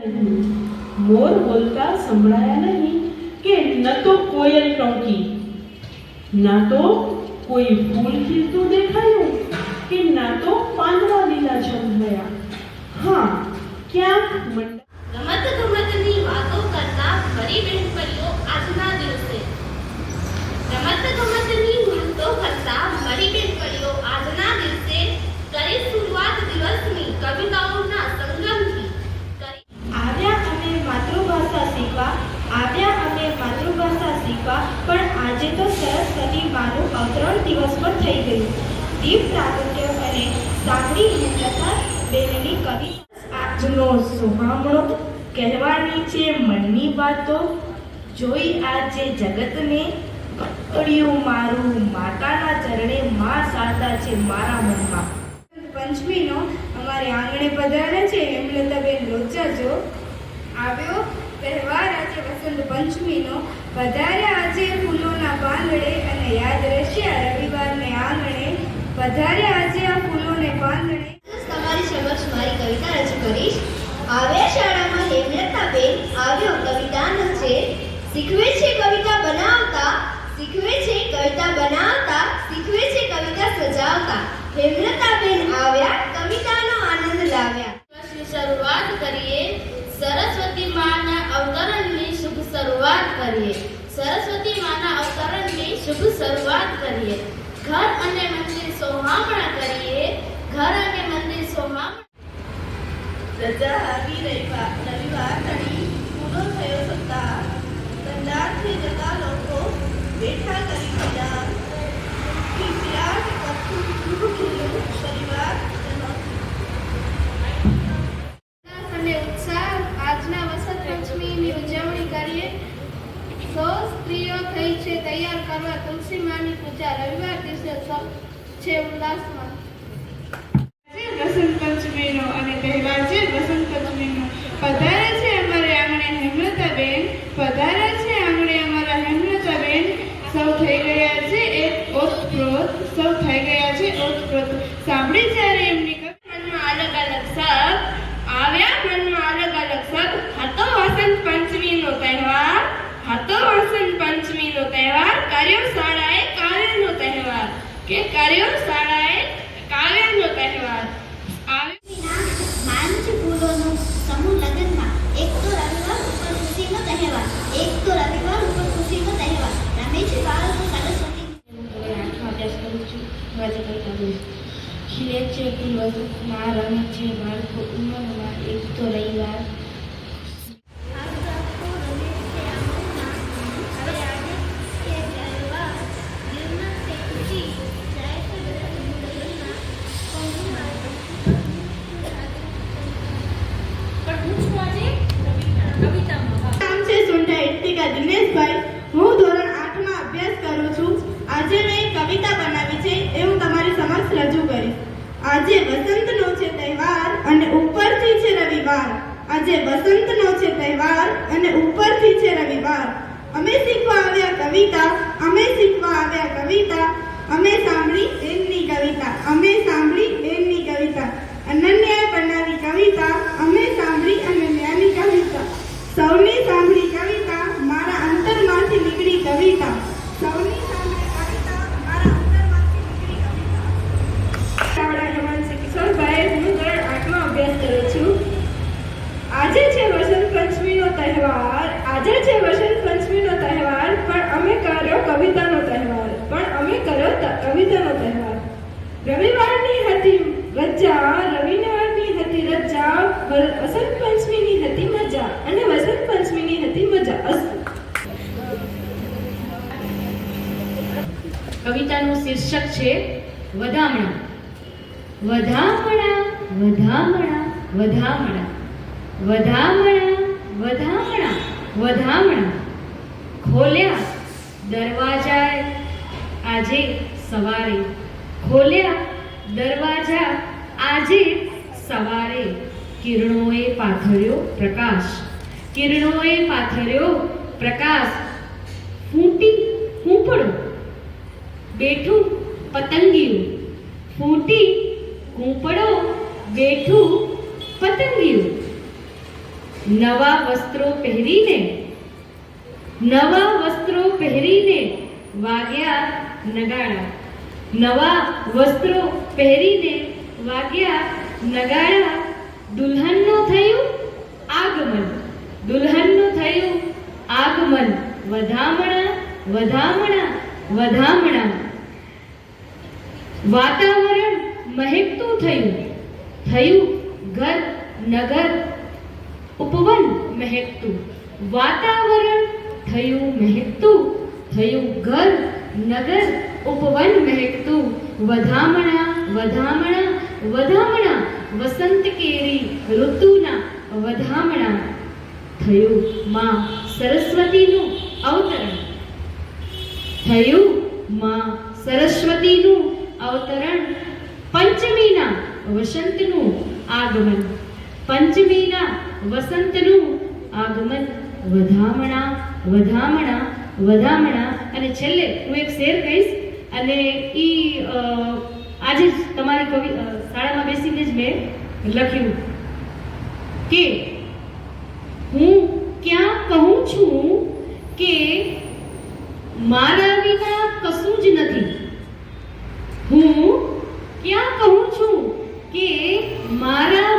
મોર બોલતા સંભળાયા નહીં કે ન તો કોયલ ટોંકી, ના તો કોઈ ફૂલ ખીલતું દેખાયું કે ના તો પાંદડા લીલા છમયા હા, ક્યાંક મંડ રમત ગમતની વાતો કરતા ફરી બહેનપણીઓ આજના દિવસે રમત ગમતની વાતો કરતા ફરી બહેનપણીઓ આજના દિવસે કરી શરૂઆત દિવસની કવિતાઓના સંગમથી કરી આવ્યા અમે માતૃભાષા શીખવા આવ્યા અમે માતૃભાષા શીખવા પણ આજે તો સરસ્વતી માનું અવતરણ દિવસ પણ થઈ ગયું. દીપ પ્રાગટ્ય અને સાંભળી હેમલતા બેનની કવિ આજનો સુહામણો કહેવાની છે મનની વાતો. જોઈ આજે જગતને પડ્યું મારું, માતાના ચરણે મા શારદા છે મારા મનમાં. પંચમીનો અમારે આંગણે પધારે છે હેમલતાબેન લોચાજો. આવ્યો, તહેવાર આજે, વસંત પંચમીનો. વધારે આજે ફૂલોના પાંદડે અને યાદ રહેશે આ રવિવારને આંગણે. વધારે આજે આ ફૂલોને પાંદડે તમારી સમક્ષ મારી કવિતા રજૂ કરીશ. આવ્યા શાળામાં હેમલતા બેન આવ્યો કવિતાનો છે. શીખવે છે કવિતા બનાવતા, શીખવે છે કવિતા બનાવતા, શીખવે છે કવિતા સજાવતા. હેમલતાબેન આવ્યા કવિતાનો આનંદ લાવ્યા વર્ષની શરૂઆત કરીએ સરસ્વતી માના અવતરણની શુભ શરૂઆત કરીએ સરસ્વતી માના અવતરણની શુભ શરૂઆત કરીએ. ઘર અને મંદિર સોહામણા કરીએ. ઘર કરવા તુલસી માની પૂજા રવિવાર દિવસે છે ઉલ્લાસમાં. વસંત પંચમીનો અને તહેવાર છે વસંત પંચમીનો. પધારે છે અમારે આંગણે હેમલતાબેન પધારે છે આંગણે અમારા હેમલતાબેન. સૌ થઈ ગયા છે એક ઓતપ્રોત સૌ થઈ ગયા છે ઓતપ્રોત. સાંભળી જ્યારે એમની મનમાં અલગ અલગ શબ્દ આવ્યા મનમાં અલગ અલગ શબ્દ હતો વસંત પંચમીનો તહેવાર હતો વસંત પંચમીનો તહેવાર. કર્યો શાળાએ કાવ્યનો તહેવાર. કે કર્યો શાળાએ કાવ્યનો તહેવાર એક તો રવિવાર ઉપર ખુશીનો તહેવાર. એક તો રવિવાર ઉપર ખુશીનો તહેવાર. રમે છે બાળકો સરસ્વતી. અભ્યાસ કરું છું વાંચે કરતા હોઈશ ખીલે છે ફૂલમાં રમે છે બાળકો ઉંમરમાં એક તો રવિવાર. નામ છે દિનેશભાઈ. હું ધોરણ આઠમાં અભ્યાસ કરું છું. આજે મેં કવિતા બનાવી છે, એ હું તમારી સમક્ષ રજૂ કરીશ. આજે વસંતનો છે તહેવાર અને ઉપરથી છે રવિવાર. આજે વસંતનો છે તહેવાર અને ઉપરથી છે રવિવાર. અમે શીખવા આવ્યા કવિતા, અમે શીખવા આવ્યા કવિતા. અમે સાંભળી એમની કવિતા. અમે સાંભળી એમની કવિતા અનન્યાએ બનાવી કવિતા અમે સાંભળી અનન્યાની કવિતા સૌની સાંભળી કવિતા મારા અંતરમાંથી નીકળી કવિતા સૌની સાંભળી કવિતા મારા અંતરમાંથી નીકળી કવિતા ચાવડા હેમાંશી કિશોરભાઈ હું ધોરણ આઠમાં અભ્યાસ કરું છું આજે છે વસંત પંચમીનો તહેવાર આજે છે વસંત પંચમીનો તહેવાર પણ અમે કર્યો કવિતાનો તહેવાર પણ અમે કર્યો ત- કવિતાનો તહેવાર રવિવારની હતી રજા રવિવારની હતી રજા વસંત પંચમીની હતી મજા અને વસંત પંચમીની હતી મજા. અસ્તુ. કવિતાનું શીર્ષક છે, વધામણા. વધામણા વધામણા વધામણા. વધામણા વધામણા વધામણા. ખોલ્યા દરવાજા આજે સવારે. ખોલ્યા દરવાજા આજે સવારે કિરણોએ પાથર્યો પ્રકાશ. કિરણોએ પાથર્યો પ્રકાશ. ફૂટી ફૂંપડો બેઠું પતંગિયું. ફૂટી કૂંપડો બેઠું પતંગિયું. નવા વસ્ત્રો પહેરીને, નવા વસ્ત્રો પહેરીને વાગ્યા નગાડા. નવા વસ્ત્રો પહેરીને વાગ્યા નગાડા દુલ્હનનું થયું આગમન. દુલ્હનનું થયું આગમન. વધામણા વધામણા વધામણા. વાતાવરણ મહેકતું થયું. થયું ઘર, નગર. ઉપવન મહેકતું. વાતાવરણ થયું મહેકતું. થયું ઘર, નગર. ઉપવન મહેકતું. વધામણા વધામણા. વધામણા, વસંત કેરી, ઋતુના વધામણા થયું માં સરસ્વતીનું અવતરણ. થયું માં સરસ્વતીનું અવતરણ પંચમીના વસંતનું આગમન. પંચમીના વસંતનું આગમન વધામણા વધામણા વધામણા. અને છેલ્લે હું એક શેર કહીશ અને એ આજે જ તમારી કવિ શાળામાં બેસીને જ મેં લખ્યું કે હું ક્યાં કહું છું કે મારા વિના કશું જ નથી. હું ક્યાં કહું છું કે મારા